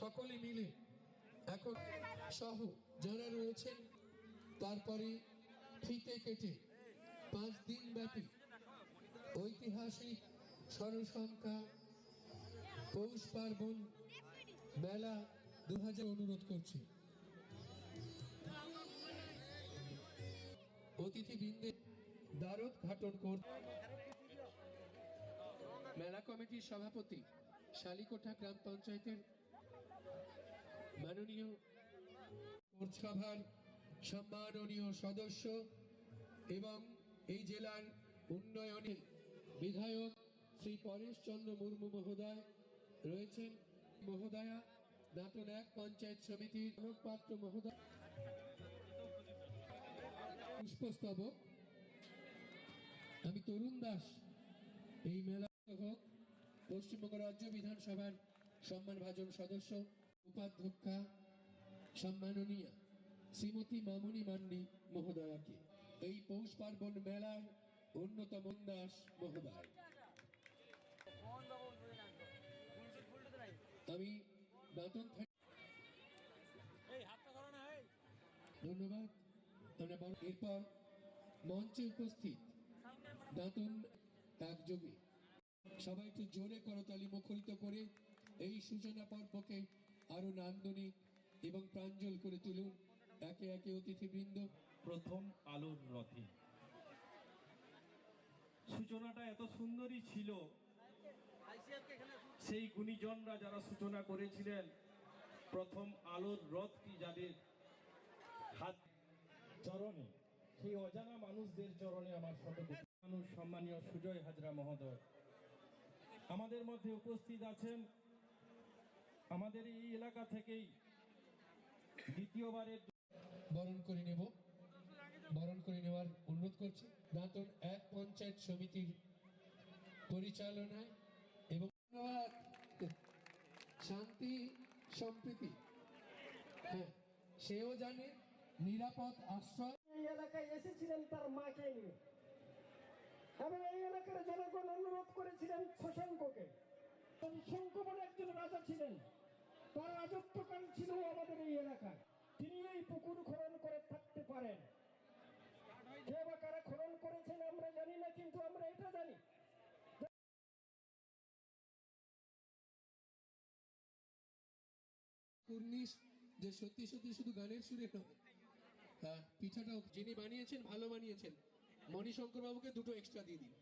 সকলে মিলে এখন সহ যারা রয়েছেন, তারপরে ফিতে কেটে পাঁচ দিন ব্যাপী ঐতিহাসিক স্মরণসংখ্যা পৌষ পার্বণ মেলা দু হাজার অনুরোধ করছি। অতিথিবৃন্দের দ্বারত ঘাটন কর মেলা কমিটির সভাপতি শালিকোঠা গ্রাম পঞ্চায়েতের মাননীয় পৌরসভার সম্মাননীয় সদস্য এবং এই জেলার উন্নয়নে বিধায়ক শ্রী পরেশ চন্দ্র মুর্মু মহোদয় রয়েছেন। মহোদয়া দাঁতন এক পঞ্চায়েত সমিতির কনক পাত্র মহোদয়। পুষ্পস্তবক। আমি তরুণ দাস। এই মেলা হোক, পশ্চিমবঙ্গ রাজ্য বিধানসভার সম্মানভাজন সদস্য। উপাধ্যক্ষা সম্মাননীয় শ্রীমতী মামুনি মান্ডি মহোদয়াকে। এই পৌষ পার্বণ মেলার অন্যতম দাস মহোদয়। আমি ধন্যবাদ। আমরা এরপর মঞ্চে উপস্থিত দাঁতন একযোগে সবাই একটু জোরে করতালি মুখরিত করে এই সূচনা পর্বকে আরও নান্দনিক এবং প্রাঞ্জল করে তুলুন একে একে অতিথিবৃন্দ। প্রথম আলোর রথে। সূচনাটা এত সুন্দরই ছিল। সেই গুণীজনরা যারা সূচনা করেছিলেন প্রথম আলোর রথটি যাদের হাত চরণে সেই অজানা মানুষদের চরণে আমার শত মানুষ সম্মানীয় সুজয় হাজরা মহোদয় আমাদের মধ্যে উপস্থিত আছেন আমাদের এই এলাকা থেকেই দ্বিতীয়বারের বরণ করে নেব। বরণ করে নেওয়ার অনুরোধ করছি। দাঁতন এক পঞ্চায়েত সমিতির পরিচালনায় এবং ধন্যবাদ। শান্তি সম্প্রীতি। হ্যাঁ সেও জানে নিরাপদ আশ্রয়। এই এলাকায় এসেছিলেন তার মাকে নিয়ে। এবং এই এলাকার জনগণ অনুরোধ করেছিলেন শশাঙ্ককে। শঙ্খ বলে একজন রাজা ছিলেন। ছিল আমাদের এই এলাকায়। তিনি এই পুকুর খনন করে থাকতে পারেন। কে বা কারা খনন করেছেন আমরা জানি না, কিন্তু আমরা এটা জানি। যে সত্যি সত্যি শুধু গানের সুরে পিঠাটাও যিনি বানিয়েছেন, ভালো বানিয়েছেন মণিশঙ্কর বাবুকে দুটো এক্সট্রা দিয়ে দিন।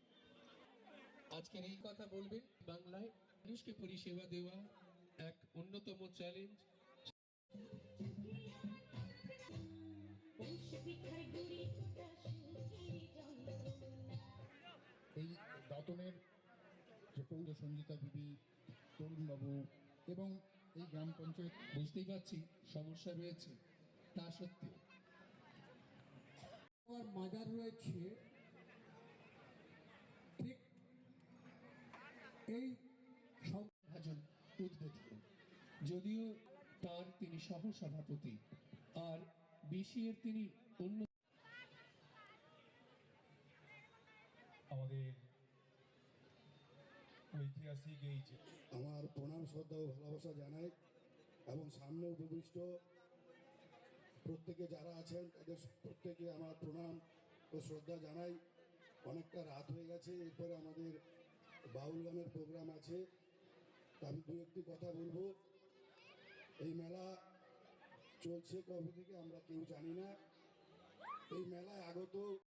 আজকের এই কথা বলবেন বাংলায়। মানুষকে পরিষেবা দেওয়া চ্যালেঞ্জ এই দাতনের যে পৌর সঞ্জিতা বিবি তরুণবাবু এবং এই গ্রাম পঞ্চায়েত বুঝতেই পারছি সমস্যা রয়েছে তা সত্ত্বেও। আর মাজার রয়েছে। ঠিক এই ভাজন উদ্বোধন। যদিও তার তিনি সহ সভাপতি আর বিসিএর তিনি অন্য আমাদের ঐতিহাসিক এই আমার প্রণাম শ্রদ্ধা ও ভালোবাসা জানাই এবং সামনে উপবিষ্ট প্রত্যেকে যারা আছেন তাদের প্রত্যেকে আমার প্রণাম ও শ্রদ্ধা জানাই। অনেকটা রাত হয়ে গেছে এরপরে আমাদের বাউল গানের প্রোগ্রাম আছে। আমি দু একটি কথা বলব। এই মেলা চলছে কবে থেকে আমরা কেউ জানি না। এই মেলায় আগত